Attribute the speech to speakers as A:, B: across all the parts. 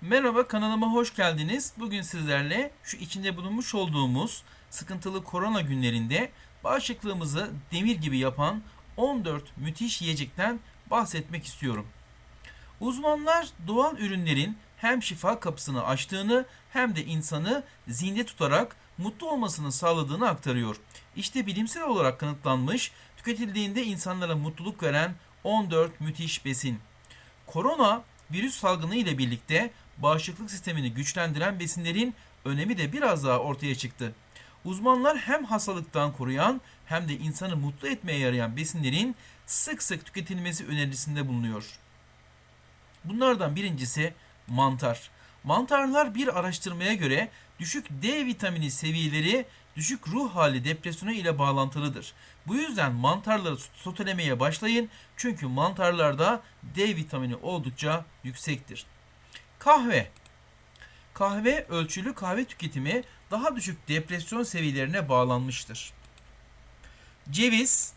A: Merhaba kanalıma hoş geldiniz. Bugün sizlerle şu içinde bulunmuş olduğumuz sıkıntılı korona günlerinde bağışıklığımızı demir gibi yapan 14 müthiş yiyecekten bahsetmek istiyorum. Uzmanlar doğal ürünlerin hem şifa kapısını açtığını hem de insanı zinde tutarak mutlu olmasını sağladığını aktarıyor. İşte bilimsel olarak kanıtlanmış, tüketildiğinde insanlara mutluluk veren 14 müthiş besin. Korona virüs salgını ile birlikte bağışıklık sistemini güçlendiren besinlerin önemi de biraz daha ortaya çıktı. Uzmanlar hem hastalıktan koruyan hem de insanı mutlu etmeye yarayan besinlerin sık sık tüketilmesi önerisinde bulunuyor. Bunlardan birincisi mantar. Mantarlar bir araştırmaya göre düşük D vitamini seviyeleri düşük ruh hali depresyonu ile bağlantılıdır. Bu yüzden mantarları sotelemeye başlayın çünkü mantarlarda D vitamini oldukça yüksektir. Kahve. Kahve ölçülü kahve tüketimi daha düşük depresyon seviyelerine bağlanmıştır. Ceviz.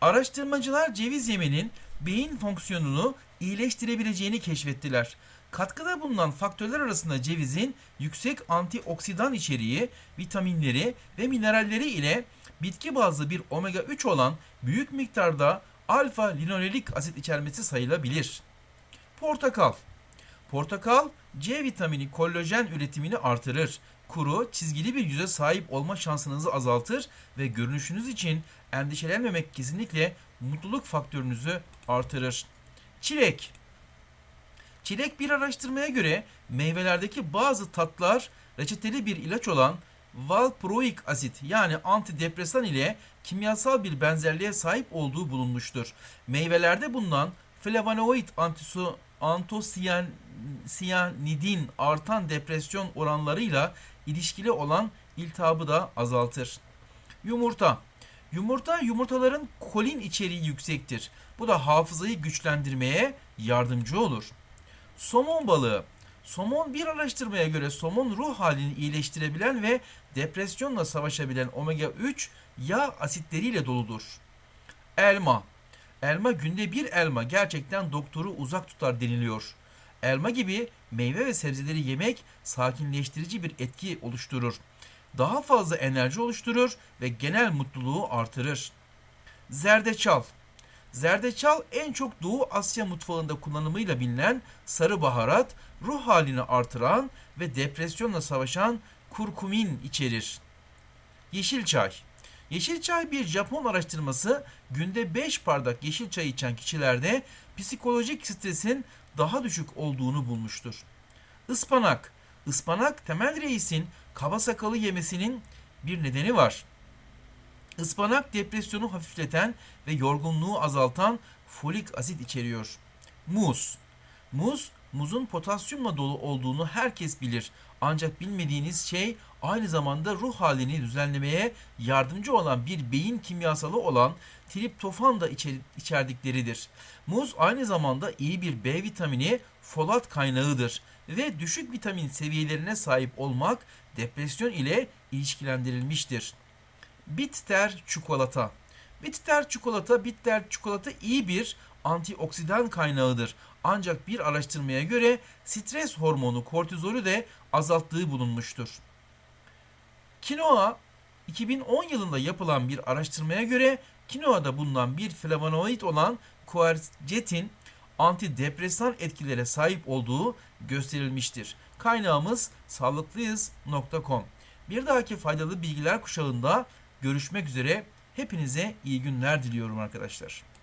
A: Araştırmacılar ceviz yemenin beyin fonksiyonunu iyileştirebileceğini keşfettiler. Katkıda bulunan faktörler arasında cevizin yüksek antioksidan içeriği, vitaminleri ve mineralleri ile bitki bazlı bir omega 3 olan büyük miktarda alfa linolenik asit içermesi sayılabilir. Portakal. Portakal C vitamini kollajen üretimini artırır. Kuru, çizgili bir yüze sahip olma şansınızı azaltır ve görünüşünüz için endişelenmemek kesinlikle mutluluk faktörünüzü artırır. Çilek. Çilek bir araştırmaya göre meyvelerdeki bazı tatlar reçeteli bir ilaç olan valproik asit yani antidepresan ile kimyasal bir benzerliğe sahip olduğu bulunmuştur. Meyvelerde bulunan flavonoid antisu, antosiyanidin artan depresyon oranlarıyla ilişkili olan iltihabı da azaltır. Yumurta Yumurta yumurtaların kolin içeriği yüksektir. Bu da hafızayı güçlendirmeye yardımcı olur. Somon balığı. Somon bir araştırmaya göre somon ruh halini iyileştirebilen ve depresyonla savaşabilen omega 3 yağ asitleriyle doludur. Elma. Elma günde bir elma gerçekten doktoru uzak tutar deniliyor. Elma gibi meyve ve sebzeleri yemek sakinleştirici bir etki oluşturur. Daha fazla enerji oluşturur ve genel mutluluğu artırır. Zerdeçal. Zerdeçal en çok Doğu Asya mutfağında kullanımıyla bilinen sarı baharat, ruh halini artıran ve depresyonla savaşan kurkumin içerir. Yeşil çay. Yeşil çay bir Japon araştırması günde 5 bardak yeşil çay içen kişilerde psikolojik stresin daha düşük olduğunu bulmuştur. Ispanak. Ispanak temel reisin kaba sakalı yemesinin bir nedeni var. Ispanak depresyonu hafifleten ve yorgunluğu azaltan folik asit içeriyor. Muz. Muz, muzun potasyumla dolu olduğunu herkes bilir. Ancak bilmediğiniz şey aynı zamanda ruh halini düzenlemeye yardımcı olan bir beyin kimyasalı olan triptofan da içer- içerdikleridir. Muz aynı zamanda iyi bir B vitamini, folat kaynağıdır ve düşük vitamin seviyelerine sahip olmak depresyon ile ilişkilendirilmiştir. Bitter çikolata. Bitter çikolata, bitter çikolata iyi bir antioksidan kaynağıdır. Ancak bir araştırmaya göre stres hormonu kortizolü de azalttığı bulunmuştur. Kinoa 2010 yılında yapılan bir araştırmaya göre kinoada bulunan bir flavonoid olan quercetin antidepresan etkilere sahip olduğu gösterilmiştir. Kaynağımız sağlıklıyız.com. Bir dahaki faydalı bilgiler kuşağında görüşmek üzere. Hepinize iyi günler diliyorum arkadaşlar.